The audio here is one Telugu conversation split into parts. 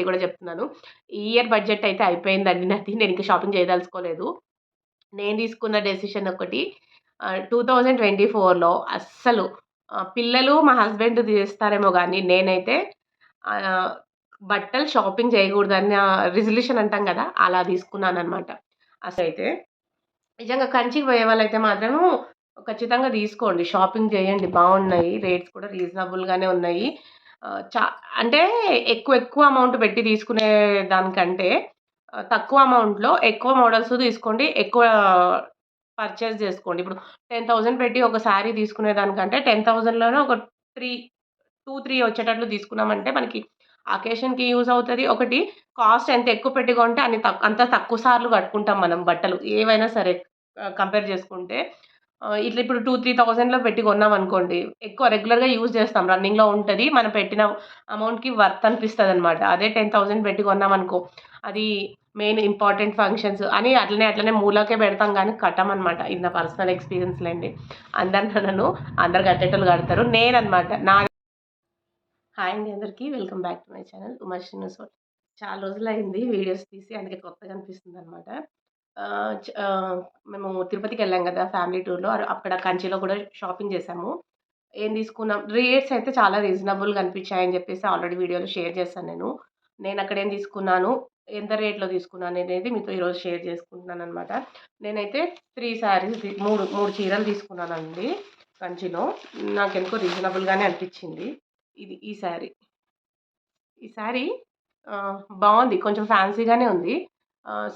క్లారిటీ కూడా చెప్తున్నాను. ఈ ఇయర్ బడ్జెట్ అయితే అయిపోయిందండి నాది. నేను ఇంకా షాపింగ్ చేయదలుచుకోలేదు. నేను తీసుకున్న డెసిషన్ ఒకటి టూ థౌజండ్ ట్వంటీ ఫోర్లో అస్సలు పిల్లలు మా హస్బెండ్ తీస్తారేమో కానీ నేనైతే బట్టలు షాపింగ్ చేయకూడదని రిజల్యూషన్ అంటాం కదా అలా తీసుకున్నాను అనమాట అసలు అయితే నిజంగా కంచికి పోయే వాళ్ళైతే మాత్రము ఖచ్చితంగా తీసుకోండి. షాపింగ్ చేయండి. బాగున్నాయి. రేట్స్ కూడా రీజనబుల్గానే ఉన్నాయి. చా అంటే ఎక్కువ ఎక్కువ అమౌంట్ పెట్టి తీసుకునే దానికంటే తక్కువ అమౌంట్‌లో ఎక్కువ మోడల్స్ తీసుకోండి. ఎక్కువ పర్చేస్ చేసుకోండి. ఇప్పుడు టెన్ థౌసండ్ పెట్టి ఒక శారీ తీసుకునే దానికంటే టెన్ థౌజండ్లోనే ఒక త్రీ టూ త్రీ వచ్చేటట్లు తీసుకున్నామంటే మనకి అకేషన్‌కి యూజ్ అవుతుంది ఒకటి కాస్ట్ ఎంత ఎక్కువ పెట్టి కొంటే అన్ని తక్ అంత తక్కువ సార్లు కట్టుకుంటాం మనం బట్టలు. ఏవైనా సరే కంపేర్ చేసుకుంటే. ఇట్లా ఇప్పుడు టూ త్రీ థౌసండ్‌లో పెట్టి కొన్నామనుకోండి. ఎక్కువ రెగ్యులర్‌గా యూజ్ చేస్తాం. రన్నింగ్‌లో ఉంటుంది. మనం పెట్టిన అమౌంట్‌కి వర్త్ అనిపిస్తుంది అనమాట అదే టెన్ థౌసండ్ పెట్టి కొన్నామనుకో అది మెయిన్ ఇంపార్టెంట్ ఫంక్షన్స్ అని అట్లనే అట్లనే మూలకే పెడతాం కానీ కట్టమనమాట ఇది నా పర్సనల్ ఎక్స్పీరియన్స్లేండి అందరు నన్ను అందరు కట్టేటోళ్ళు కడతారు. నేననమాట నా హాయ్ అండి అందరికీ. Welcome back to my channel Umashri news. చాలా రోజులైంది. వీడియోస్ తీసి అందుకే కొత్తగా అనిపిస్తుంది అనమాట మేము తిరుపతికి వెళ్ళాం కదా ఫ్యామిలీ టూర్లో. అక్కడ కంచిలో కూడా షాపింగ్ చేసాము. ఏం తీసుకున్నాం? రేట్స్ అయితే చాలా రీజనబుల్గా అనిపించాయని చెప్పేసి ఆల్రెడీ వీడియోలో షేర్ చేశాను నేను. నేను అక్కడ ఏం తీసుకున్నాను? ఎంత రేట్లో తీసుకున్నాను అనేది మీతో ఈరోజు షేర్ చేసుకుంటున్నాను అనమాట నేనైతే త్రీ శారీస్ మూడు మూడు చీరలు తీసుకున్నానండి కంచిలో. నాకు ఎందుకో రీజనబుల్గానే అనిపించింది. ఇది ఈ శారీ. ఈ శారీ బాగుంది. కొంచెం ఫ్యాన్సీగానే ఉంది.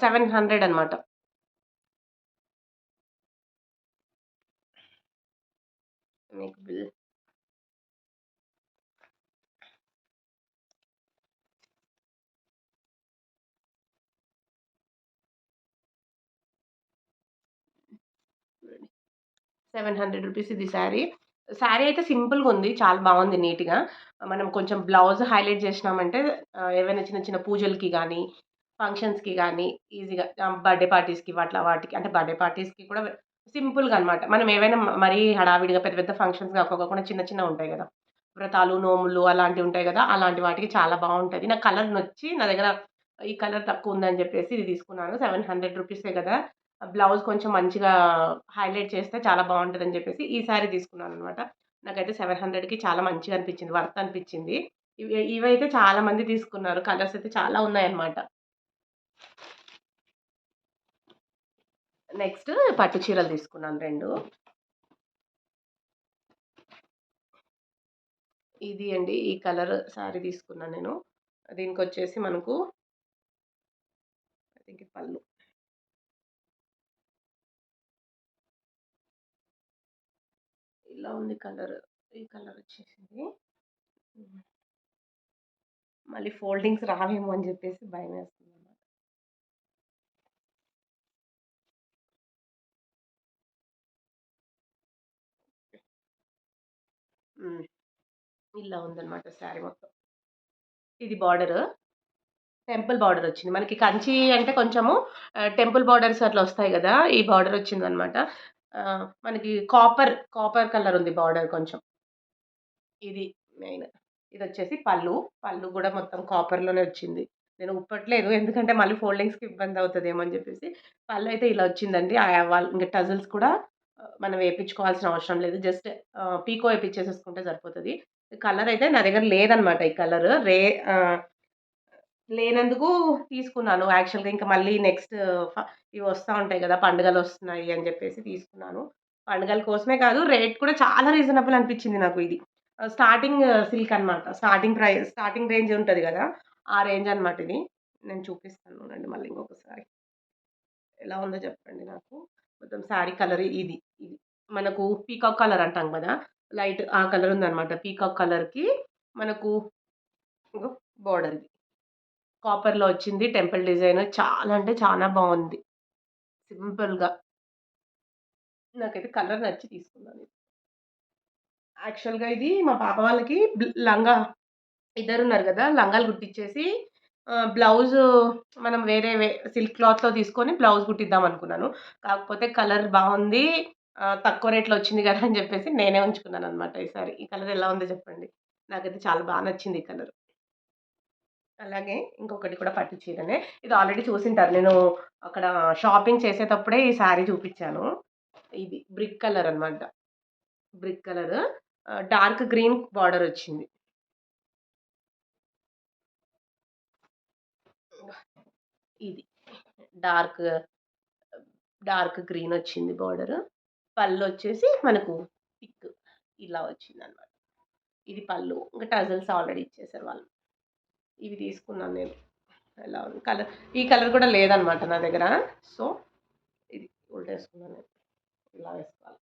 సెవెన్ హండ్రెడ్ అనమాట మీకు బిల్. సెవెన్ హండ్రెడ్ రూపీస్ ఇది శారీ. శారీ అయితే సింపుల్గా ఉంది చాలా బాగుంది నీట్గా. మనం కొంచెం బ్లౌజ్ హైలైట్ చేసినామంటే ఏవైనా చిన్న చిన్న పూజలకి కానీ ఫంక్షన్స్కి కానీ ఈజీగా బర్త్డే పార్టీస్కి అట్లా వాటికి అంటే బర్త్డే పార్టీస్కి కూడా సింపుల్గా అనమాట మనం ఏవైనా మరీ హడావిడిగా పెద్ద పెద్ద ఫంక్షన్స్ కాకుండా చిన్న చిన్న ఉంటాయి కదా. వ్రతాలు నోములు అలాంటివి ఉంటాయి కదా అలాంటి వాటికి చాలా బాగుంటుంది నా కలర్ నొచ్చి నా దగ్గర ఈ కలర్ తక్కువ ఉందని చెప్పేసి ఇది తీసుకున్నాను. సెవెన్ హండ్రెడ్ రూపీసే కదా. బ్లౌజ్ కొంచెం మంచిగా హైలైట్ చేస్తే చాలా బాగుంటుందని చెప్పేసి ఈ శారీ తీసుకున్నాను అనమాట నాకైతే సెవెన్ హండ్రెడ్కి చాలా మంచిగా అనిపించింది వర్త్ అనిపించింది. ఇవి ఇవైతే చాలా మంది తీసుకున్నారు. కలర్స్ అయితే చాలా ఉన్నాయన్నమాట. నెక్స్ట్ పట్టు చీరలు తీసుకున్నాను రెండు. ఇది అండి ఈ కలర్ శారీ తీసుకున్నాను నేను. దీనికి వచ్చేసి మనకు ఐ పళ్ళు. ఇలా ఉంది కలర్ ఈ కలర్ వచ్చేసింది. మళ్ళీ ఫోల్డింగ్స్ రావేమో అని చెప్పేసి భయం వేస్తుంది ఇలా ఉందన్నమాట శారీ మొత్తం. ఇది బార్డర్. టెంపుల్ బార్డర్ వచ్చింది. మనకి కంచి అంటే కొంచెము టెంపుల్ బార్డర్స్ అట్లా వస్తాయి కదా ఈ బార్డర్ వచ్చిందనమాట మనకి కాపర్ కాపర్ కలర్ ఉంది బార్డర్ కొంచెం. ఇది మెయిన్. ఇది వచ్చేసి పళ్ళు. పళ్ళు కూడా మొత్తం కాపర్లోనే వచ్చింది. నేను ఉప్పట్లేదు ఎందుకంటే మళ్ళీ ఫోల్డింగ్స్కి ఇబ్బంది అవుతుందేమో అని చెప్పేసి. పళ్ళు అయితే ఇలా వచ్చిందండి. ఇంకా టజల్స్ కూడా మనం వేయించుకోవాల్సిన అవసరం లేదు జస్ట్ పీకో వేయించేసేసుకుంటే సరిపోతుంది కలర్ అయితే నా దగ్గర లేదనమాట ఈ కలర్ రే లేనందుకు తీసుకున్నాను యాక్చువల్‌గా ఇంకా మళ్ళీ నెక్స్ట్ ఇవి వస్తూ ఉంటాయి కదా! పండుగలు వస్తున్నాయి అని చెప్పేసి తీసుకున్నాను. పండుగల కోసమే కాదు రేట్ కూడా చాలా రీజనబుల్ అనిపించింది నాకు ఇది. స్టార్టింగ్ సిల్క్ అనమాట. స్టార్టింగ్ ప్రైస్ స్టార్టింగ్ రేంజ్ ఉంటుంది కదా! ఆ రేంజ్ అనమాట ఇది. నేను చూపిస్తాను చూడండి మళ్ళీ ఇంకొకసారి. ఎలా ఉందో చెప్పండి నాకు. మొత్తం శారీ కలర్ ఇది. ఇది. మనకు పీకాక్ కలర్ అంటాం కదా! లైట్ ఆ కలర్ ఉందనమాట. పీకాక్ కలర్‌కి మనకు బోర్డర్ది ఇది. కాపర్‌లో వచ్చింది టెంపుల్ డిజైన్. చాలా అంటే చాలా బాగుంది. సింపుల్‌గా. నాకైతే కలర్ నచ్చి తీసుకున్నాను. యాక్చువల్‌గా ఇది మా పాప వాళ్ళకి లంగా ఇద్దరు ఉన్నారు కదా లంగాలు కుట్టించేసి బ్లౌజు మనం వేరే వే సిల్క్ క్లాత్‌లో తీసుకొని బ్లౌజ్ కుట్టిద్దాం అనుకున్నాను. కాకపోతే కలర్ బాగుంది. తక్కువ రేట్‌లో వచ్చింది కదా అని చెప్పేసి నేనే ఉంచుకున్నాను అనమాట ఈసారి. ఈ కలర్ ఎలా ఉందో చెప్పండి. నాకైతే చాలా బాగా నచ్చింది ఈ కలర్. అలాగే ఇంకొకటి కూడా పట్టు చీరనే. ఇది ఆల్రెడీ చూసింటారు. నేను అక్కడ షాపింగ్ చేసేటప్పుడే ఈ శారీ చూపించాను ఇది బ్రిక్ కలర్ అనమాట. Brick colour dark green border వచ్చింది. ఇది డార్క్ డార్క్ గ్రీన్ వచ్చింది బార్డర్. పళ్ళొచ్చేసి మనకు థిక్ ఇలా వచ్చిందనమాట. ఇది పళ్ళు. ఇంకా టజల్స్ ఆల్రెడీ ఇచ్చేసారు వాళ్ళు. ఇవి తీసుకున్నాను నేను. ఎలా ఉంది కలర్ ఈ కలర్ కూడా లేదనమాట నా దగ్గర. సో, ఇది ఉల్టేసుకున్నాను నేను. ఇలా వేసుకోవాలి.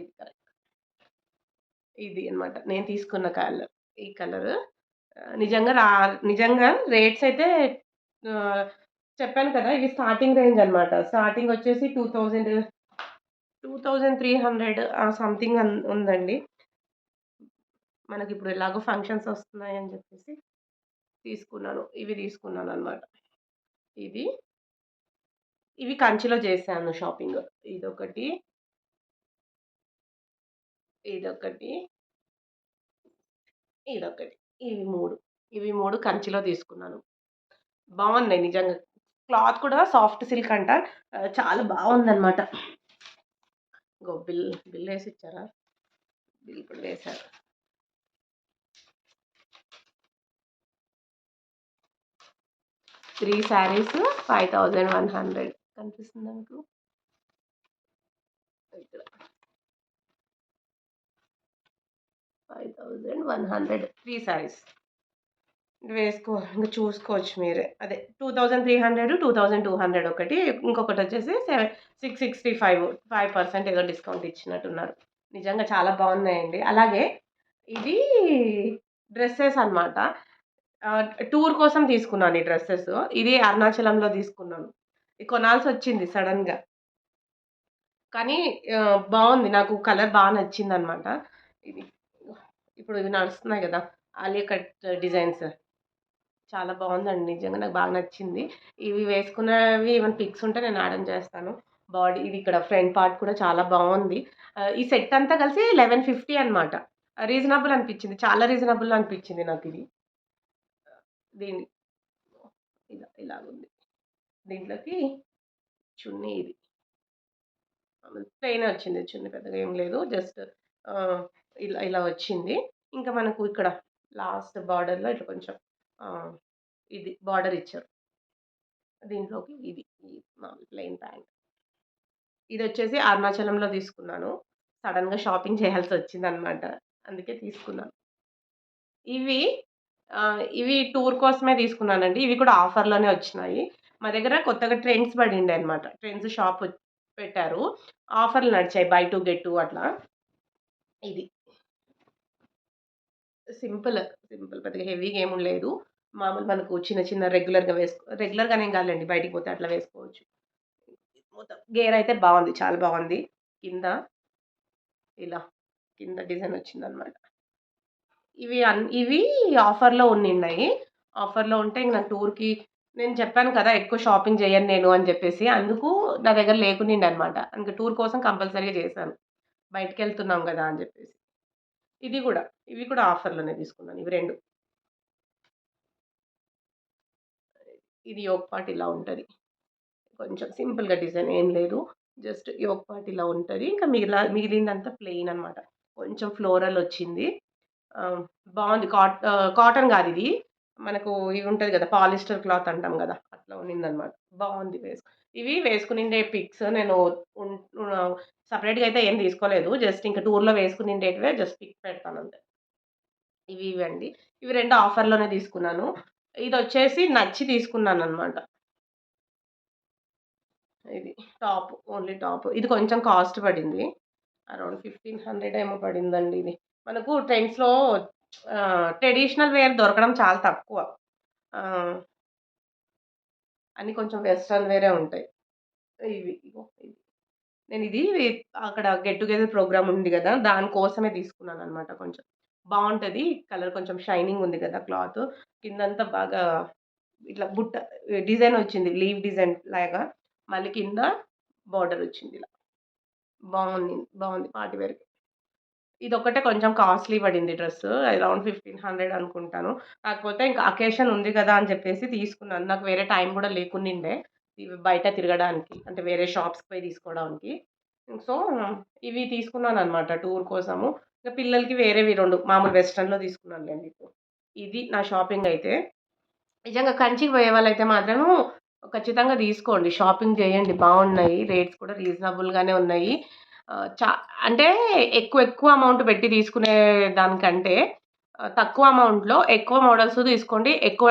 ఇది కరెక్ట్. ఇది అనమాట. నేను తీసుకున్న కలర్. ఈ కలరు. నిజంగా రా నిజంగా రేట్స్ అయితే చెప్పాను కదా! ఇవి స్టార్టింగ్ రేంజ్ అనమాట. స్టార్టింగ్ వచ్చేసి two thousand two thousand three hundred something అన్ ఉందండి. మనకిప్పుడు ఎలాగో ఫంక్షన్స్ వస్తున్నాయి అని చెప్పేసి తీసుకున్నాను. ఇవి తీసుకున్నాను అనమాట ఇది. ఇవి కంచిలో చేశాను షాపింగ్. ఇదొకటి. ఇదొకటి. ఇదొకటి. ఇవి మూడు ఇవి మూడు కంచిలో తీసుకున్నాను. బాగున్నాయి నిజంగా. క్లాత్ కూడా సాఫ్ట్ సిల్క్ అంట. చాలా బాగుందనమాట ఇంకో బిల్ బిల్ వేసి ఇచ్చారా బిల్ కూడా వేశారు. త్రీ శారీస్ 5100 కనిపిస్తుందా మీకు? ఇక్కడ. 5100 త్రీ శారీస్. వేసుకో ఇంకా చూసుకోవచ్చు మీరే. అదే 2300, 2200 ఒకటి. ఇంకొకటి వచ్చేసి సెవెన్ 665 5% ఏదో డిస్కౌంట్ ఇచ్చినట్టున్నారు. నిజంగా చాలా బాగున్నాయండి అలాగే ఇది డ్రెస్సెస్ అనమాట. టూర్ కోసం తీసుకున్నాను ఈ డ్రెస్సెస్ ఇది అరుణాచలంలో తీసుకున్నాను. ఇది కొనాల్సొచ్చింది సడన్గా కానీ బాగుంది నాకు కలర్ బాగా నచ్చింది అనమాట ఇది ఇప్పుడు ఇవి నడుస్తున్నాయి కదా ఆలియా కట్ డిజైన్స్. చాలా బాగుందండి నిజంగా నాకు బాగా నచ్చింది. ఇవి వేసుకున్నవి ఏమైనా పిక్స్ ఉంటే నేను యాడ్ చేస్తాను. బాడీ ఇది ఇక్కడ ఫ్రంట్ పార్ట్ కూడా చాలా బాగుంది ఈ సెట్ అంతా కలిసి 1150 అనమాట. రీజనబుల్ అనిపించింది చాలా రీజనబుల్ నాకు ఇది దీని ఇలా ఇలాగుంది. దీంట్లోకి చున్నీ ఇది. ప్లెయిన్ వచ్చింది. చున్నీ పెద్దగా ఏం లేదు. జస్ట్ ఇలా ఇలా వచ్చింది. ఇంకా మనకు ఇక్కడ లాస్ట్ బార్డర్‌లో ఇట్లా కొంచెం ఇది బార్డర్ ఇచ్చారు. దీంట్లోకి ఇది మామూలు ప్లెయిన్ ప్యాంట్. ఇదొచ్చేసి అరుణాచలంలో తీసుకున్నాను. సడన్గా షాపింగ్ చేయాల్సి వచ్చింది అనమాట అందుకే తీసుకున్నాను. ఇవి ఇవి టూర్ కోసమే తీసుకున్నానండి. ఇవి కూడా ఆఫర్‌లోనే వచ్చినాయి. మా దగ్గర కొత్తగా ట్రెండ్స్ పడిండే అనమాట. ట్రెండ్స్ షాప్ పెట్టారు. ఆఫర్‌లు నడిచాయి. బై టూ గెట్ టూ అట్లా. ఇది. సింపుల్. సింపుల్ పెద్దగా హెవీగా ఏమి లేదు. మామూలు మనకు చిన్న చిన్న రెగ్యులర్‌గా వేసుకో రెగ్యులర్‌గానేం కాదులెండి. బయటికి పోతే అట్లా వేసుకోవచ్చు. మొత్తం గేర్ అయితే బాగుంది చాలా బాగుంది కింద ఇలా కింద డిజైన్ వచ్చిందనమాట. ఇవి అన్ ఇవి ఆఫర్‌లో ఉన్నిన్నాయి. ఆఫర్‌లో ఉంటే ఇంక నాకు టూర్‌కి నేను చెప్పాను కదా! ఎక్కువ షాపింగ్ చేయను నేను అని చెప్పేసి. అందుకు నా దగ్గర లేకున్నాడు అనమాట అందుకే టూర్ కోసం కంపల్సరీగా చేశాను. బయటికెళ్తున్నాం కదా అని చెప్పేసి. ఇది కూడా ఇవి కూడా ఆఫర్‌లోనే తీసుకున్నాను. ఇవి రెండు ఇది యోక్ పార్ట్ ఇలా ఉంటుంది కొంచెం సింపుల్‌గా డిజైన్ ఏం లేదు. జస్ట్ యోక్ పార్ట్ ఇలా ఉంటుంది ఇంకా మిగిలా మిగిలిందంతా ప్లెయిన్ అనమాట. కొంచెం ఫ్లోరల్ వచ్చింది. బాగుంది బావుంది. కాట్ ఆహ్, కాటన్ మనకు ఇవి ఉంటుంది కదా! పాలిస్టర్ క్లాత్ అంటాం కదా అట్లా ఉన్నిందనమాట. బాగుంది వేసుకు ఇవి వేసుకునిండే పిక్స్ నేను సపరేట్గా అయితే ఏం తీసుకోలేదు. జస్ట్ ఇంక టూర్‌లో వేసుకునిండేటివే జస్ట్ పిక్ పెడతానంతే. ఇవి ఇవండి. ఇవి రెండు ఆఫర్‌లోనే తీసుకున్నాను. ఇది వచ్చేసి నచ్చి తీసుకున్నాను అనమాట ఇది టాప్. Only top. ఇది కొంచెం కాస్ట్ పడింది. అరౌండ్ 1500 ఏమో పడిందండి ఇది. మనకు ట్రెండ్స్‌లో ట్రెడిషనల్ వేర్ దొరకడం చాలా తక్కువ. అన్నీ కొంచెం వెస్ట్రన్ వేరే ఉంటాయి. ఇవి నేను ఇది. అక్కడ గెట్ టుగెదర్ ప్రోగ్రామ్ ఉంది కదా దానికోసమే తీసుకున్నాననమాట కొంచెం. బాగుంటుంది కలర్ కొంచెం షైనింగ్ ఉంది కదా! క్లాత్. కిందంతా బాగా ఇట్లా బుట్ట డిజైన్ వచ్చింది. లీవ్ డిజైన్ లాగా. మళ్ళీ కింద బార్డర్ వచ్చింది ఇలా. బాగుంది బాగుంది పార్టీ వేర్‌కి. ఇది ఒకటే కొంచెం కాస్ట్‌లీ పడింది డ్రెస్ అరౌండ్ 1500 అనుకుంటాను. కాకపోతే ఇంకా అకేషన్ ఉంది కదా! అని చెప్పేసి తీసుకున్నాను. నాకు వేరే టైం కూడా లేకుండిండే బయట తిరగడానికి. అంటే వేరే షాప్స్‌కి పోయి తీసుకోవడానికి. సో, ఇవి తీసుకున్నాను అనమాట టూర్ కోసము. ఇక పిల్లలకి వేరేవి రెండు మామూలు రెస్టారెంట్లో తీసుకున్నాను లేండి ఇప్పుడు. ఇది నా షాపింగ్ అయితే. నిజంగా కంచికి పోయే వాళ్ళైతే మాత్రం ఖచ్చితంగా తీసుకోండి. షాపింగ్ చేయండి. బాగున్నాయి రేట్స్ కూడా రీజనబుల్‌గానే ఉన్నాయి. చా అంటే ఎక్కువ ఎక్కువ అమౌంట్ పెట్టి తీసుకునే దానికంటే తక్కువ అమౌంట్‌లో ఎక్కువ మోడల్స్ తీసుకోండి. ఎక్కువ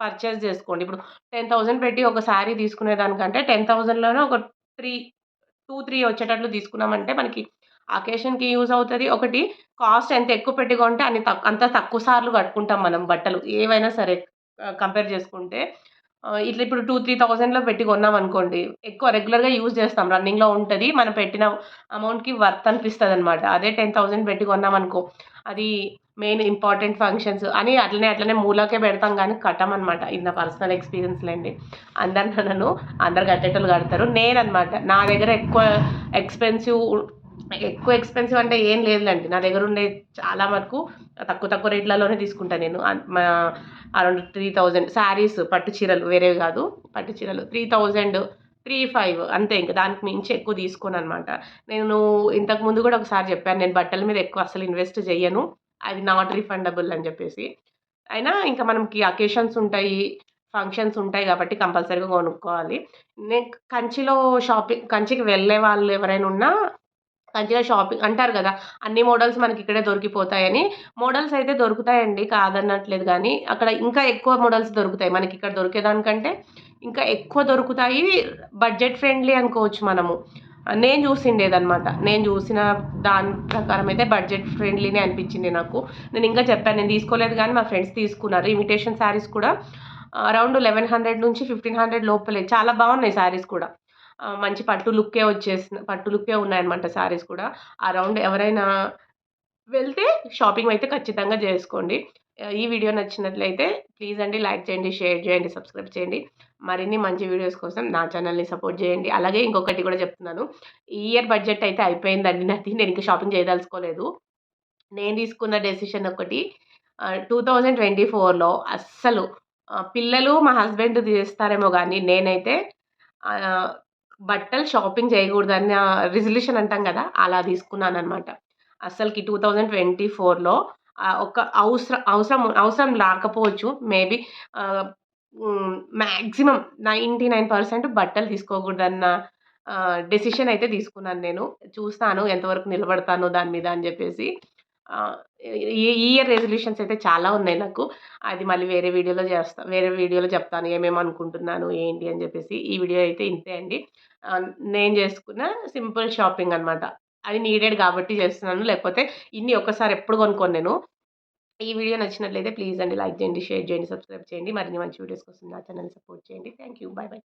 పర్చేస్ చేసుకోండి. ఇప్పుడు 10,000 పెట్టి ఒక శారీ తీసుకునే దానికంటే 10,000లోనే ఒక 3 2, 3 వచ్చేటట్లు తీసుకున్నామంటే మనకి అకేషన్‌కి యూజ్ అవుతుంది ఒకటి కాస్ట్ ఎంత ఎక్కువ పెట్టి కొంటే అన్ని తక్ అంత తక్కువ సార్లు కట్టుకుంటాం మనం బట్టలు. ఏవైనా సరే కంపేర్ చేసుకుంటే. ఇట్లా ఇప్పుడు 2, 3000లో పెట్టి కొన్నామనుకోండి. ఎక్కువ రెగ్యులర్‌గా యూజ్ చేస్తాం. రన్నింగ్‌లో ఉంటుంది మనం పెట్టిన అమౌంట్‌కి వర్త్ అనిపిస్తుంది అనమాట అదే 10,000 పెట్టి కొన్నామనుకో, అది మెయిన్ ఇంపార్టెంట్ ఫంక్షన్స్ అని అట్లనే అట్లనే మూలకే పెడతాం కానీ కట్టం అనమాట ఇది నా పర్సనల్ ఎక్స్‌పీరియన్స్ లెండి. అందరిని నన్ను అందరు కట్టేటోళ్ళు కడతారు. నేననమాట నా దగ్గర ఎక్కువ ఎక్స్‌పెన్సివ్ ఎక్కువ ఎక్స్‌పెన్సివ్ అంటే ఏం లేదులేండి నా దగ్గర ఉండే చాలా వరకు తక్కువ తక్కువ రేట్లలోనే తీసుకుంటాను నేను. అరౌండ్ మా అరౌండ్ 3000 శారీస్ పట్టు చీరలు వేరేవి కాదు. పట్టు చీరలు 3000, 3,500 అంతే ఇంక. దానికి మించి ఎక్కువ తీసుకోను అనమాట నేను ఇంతకుముందు కూడా ఒకసారి చెప్పాను. నేను బట్టల మీద ఎక్కువ అసలు ఇన్వెస్ట్ చేయను అది నాట్ రిఫండబుల్ అని చెప్పేసి. అయినా ఇంకా మనకి అకేషన్స్ ఉంటాయి. ఫంక్షన్స్ ఉంటాయి కాబట్టి కంపల్సరీగా కొనుక్కోవాలి. నేను కంచిలో షాపింగ్ కంచికి వెళ్ళే వాళ్ళు ఎవరైనా ఉన్నా కంచిలో షాపింగ్ అంటారు కదా! అన్ని మోడల్స్ మనకి ఇక్కడే దొరికిపోతాయని. మోడల్స్ అయితే దొరుకుతాయండి. కాదన్నట్లేదు కానీ అక్కడ ఇంకా ఎక్కువ మోడల్స్ దొరుకుతాయి. మనకి ఇక్కడ దొరికేదానికంటే ఇంకా ఎక్కువ దొరుకుతాయి. బడ్జెట్ ఫ్రెండ్లీ అనుకోవచ్చు మనము. నేను చూసిండేదనమాట. నేను చూసిన దాని ప్రకారం అయితే బడ్జెట్ ఫ్రెండ్లీనే అనిపించింది నాకు. నేను ఇంకా చెప్పాను. నేను తీసుకోలేదు కానీ మా ఫ్రెండ్స్ తీసుకున్నారు. ఇమిటేషన్ శారీస్ కూడా అరౌండ్ 1100 నుంచి 1500 లోపలే. చాలా బాగున్నాయి శారీస్ కూడా. మంచి పట్టు లుక్కే వచ్చేసిన పట్టు లుక్కే ఉన్నాయన్నమాట శారీస్ కూడా. అరౌండ్ ఎవరైనా వెళ్తే షాపింగ్ అయితే ఖచ్చితంగా చేసుకోండి. ఈ వీడియో నచ్చినట్లయితే ప్లీజ్ అండి లైక్ చేయండి, షేర్ చేయండి, సబ్స్క్రైబ్ చేయండి. మరిన్ని మంచి వీడియోస్ కోసం నా ఛానల్‌ని సపోర్ట్ చేయండి. అలాగే ఇంకొకటి కూడా చెప్తున్నాను. ఈ ఇయర్ బడ్జెట్ అయితే అయిపోయిందండి నాది. నేను ఇంకా షాపింగ్ చేయదలుచుకోలేదు. నేను తీసుకున్న డెసిషన్ ఒకటి టూ థౌసండ్ ట్వంటీ ఫోర్లో అస్సలు పిల్లలు, మా హస్బెండ్ చేస్తారేమో కానీ నేనైతే బట్టలు షాపింగ్ చేయకూడదని రిజల్యూషన్ అంటాం కదా! అలా తీసుకున్నాను అనమాట అస్సలకి టూ థౌసండ్ ట్వంటీ ఫోర్లో ఒక అవసరం అవసరం అవసరం రాకపోవచ్చు. Maybe maximum ninety nine percent బట్టలు తీసుకోకూడదన్న డెసిషన్ అయితే తీసుకున్నాను నేను. చూస్తాను ఎంతవరకు నిలబడతాను దాని మీద అని చెప్పేసి. ఈ ఇయర్ రెజల్యూషన్స్ అయితే చాలా ఉన్నాయి నాకు. అది మళ్ళీ వేరే వీడియోలో చేస్తా. వేరే వీడియోలో చెప్తాను. ఏమేమి అనుకుంటున్నాను, ఏంటి అని చెప్పేసి. ఈ వీడియో అయితే ఇంతే అండి. నేను చేసుకున్న సింపుల్ షాపింగ్ అనమాట. అది నీడెడ్ కాబట్టి చేస్తున్నాను. లేకపోతే ఇన్ని ఒక్కసారి ఎప్పుడు కొనుక్కోను నేను. ఈ వీడియో నచ్చినట్లయితే ప్లీజ్ అండి లైక్ చేయండి, షేర్ చేయండి, సబ్స్క్రైబ్ చేయండి. మరిన్ని మంచి వీడియోస్ కోసం నా ఛానల్ సపోర్ట్ చేయండి. Thank you. Bye bye.